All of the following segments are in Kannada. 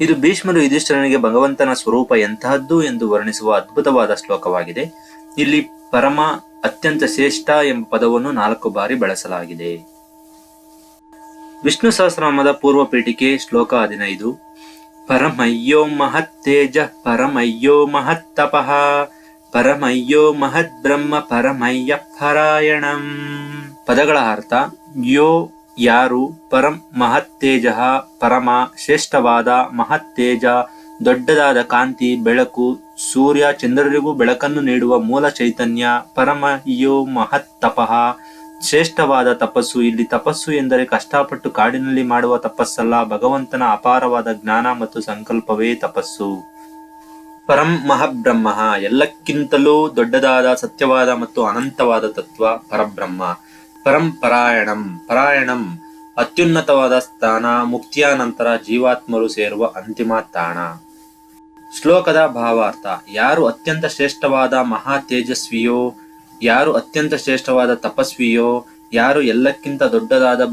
ಇದು ಭೀಷ್ಮರು ಯುಧಿಷ್ಠರನಿಗೆ ಭಗವಂತನ ಸ್ವರೂಪ ಎಂತಹದ್ದು ಎಂದು ವರ್ಣಿಸುವ ಅದ್ಭುತವಾದ ಶ್ಲೋಕವಾಗಿದೆ. ಇಲ್ಲಿ ಪರಮ ಅತ್ಯಂತ ಶ್ರೇಷ್ಠ ಎಂಬ ಪದವನ್ನು ನಾಲ್ಕು ಬಾರಿ ಬಳಸಲಾಗಿದೆ. ವಿಷ್ಣು ಸಹಸ್ರನಾಮದ ಪೂರ್ವ ಪೀಠಿಕೆ ಶ್ಲೋಕ ಹದಿನೈದು. ಪರಮಯ್ಯೋ ಮಹತ್ತೇಜ, ಪರಮಯ್ಯೋ ಮಹತ್ತಪಃ, ಪರಮಯ್ಯೋ ಮಹದ್ ಬ್ರಹ್ಮ ಪರಮಯ್ಯ ಪರಾಯಣಂ ಪದಗಳ ಅರ್ಥ, ಯೋ ಯಾರು ಪರಂ ಮಹತ್ತೇಜ, ಪರಮ ಶ್ರೇಷ್ಠವಾದ ಮಹತ್ತೇಜ, ದೊಡ್ಡದಾದ ಕಾಂತಿ, ಬೆಳಕು, ಸೂರ್ಯ, ಚಂದ್ರರಿಗೂ ಬೆಳಕನ್ನು ನೀಡುವ ಮೂಲ ಚೈತನ್ಯ, ಪರಮ ಯೋ ಮಹತ್ತಪಃ. ಶ್ರೇಷ್ಠವಾದ ತಪಸ್ಸು, ಇಲ್ಲಿ ತಪಸ್ಸು ಎಂದರೆ ಕಷ್ಟಪಟ್ಟು ಕಾಡಿನಲ್ಲಿ ಮಾಡುವ ತಪಸ್ಸಲ್ಲ, ಭಗವಂತನ ಅಪಾರವಾದ ಜ್ಞಾನ ಮತ್ತು ಸಂಕಲ್ಪವೇ ತಪಸ್ಸು. ಪರಂ ಮಹಬ್ರಹ್ಮ, ಎಲ್ಲಕ್ಕಿಂತಲೂ ದೊಡ್ಡದಾದ ಸತ್ಯವಾದ ಮತ್ತು ಅನಂತವಾದ ತತ್ವ ಪರಬ್ರಹ್ಮ. ಪರಂ ಪರಾಯಣಂ. ಅತ್ಯುನ್ನತವಾದ ಸ್ಥಾನ ಮುಕ್ತಿಯ ನಂತರ ಜೀವಾತ್ಮರು ಸೇರುವ ಅಂತಿಮ ತಾಣ. ಶ್ಲೋಕದ ಭಾವಾರ್ಥ, ಯಾರು ಅತ್ಯಂತ ಶ್ರೇಷ್ಠವಾದ ಮಹಾ ತೇಜಸ್ವಿಯೋ, ಯಾರು ಅತ್ಯಂತ ಶ್ರೇಷ್ಠವಾದ ತಪಸ್ವಿಯೋ, ಯಾರು ಎಲ್ಲಕ್ಕಿಂತ ದೊಡ್ಡದಾದ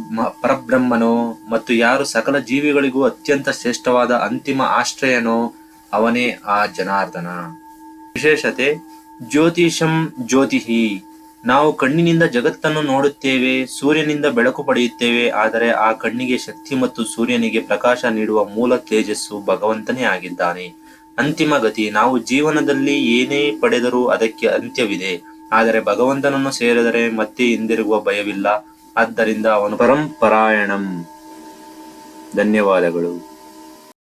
ಪರಬ್ರಹ್ಮನೋ, ಮತ್ತು ಯಾರು ಸಕಲ ಜೀವಿಗಳಿಗೂ ಅತ್ಯಂತ ಶ್ರೇಷ್ಠವಾದ ಅಂತಿಮ ಆಶ್ರಯನೋ, ಅವನೇ ಆ ಜನಾರ್ದನ. ವಿಶೇಷತೆ, ಜ್ಯೋತಿಷಂ ಜ್ಯೋತಿಹಿ. ನಾವು ಕಣ್ಣಿನಿಂದ ಜಗತ್ತನ್ನು ನೋಡುತ್ತೇವೆ, ಸೂರ್ಯನಿಂದ ಬೆಳಕು ಪಡೆಯುತ್ತೇವೆ, ಆದರೆ ಆ ಕಣ್ಣಿಗೆ ಶಕ್ತಿ ಮತ್ತು ಸೂರ್ಯನಿಗೆ ಪ್ರಕಾಶ ನೀಡುವ ಮೂಲ ತೇಜಸ್ಸು ಭಗವಂತನೇ ಆಗಿದ್ದಾನೆ. ಅಂತಿಮ ಗತಿ, ನಾವು ಜೀವನದಲ್ಲಿ ಏನೇ ಪಡೆದರೂ ಅದಕ್ಕೆ ಅಂತ್ಯವಿದೆ. ಆದರೆ ಭಗವಂತನನ್ನು ಸೇರಿದರೆ ಮತ್ತೆ ಹಿಂದಿರುಗುವ ಭಯವಿಲ್ಲ. ಆದ್ದರಿಂದ ಅವನು ಪರಂಪರಾಯಣಂ ಧನ್ಯವಾದಗಳು.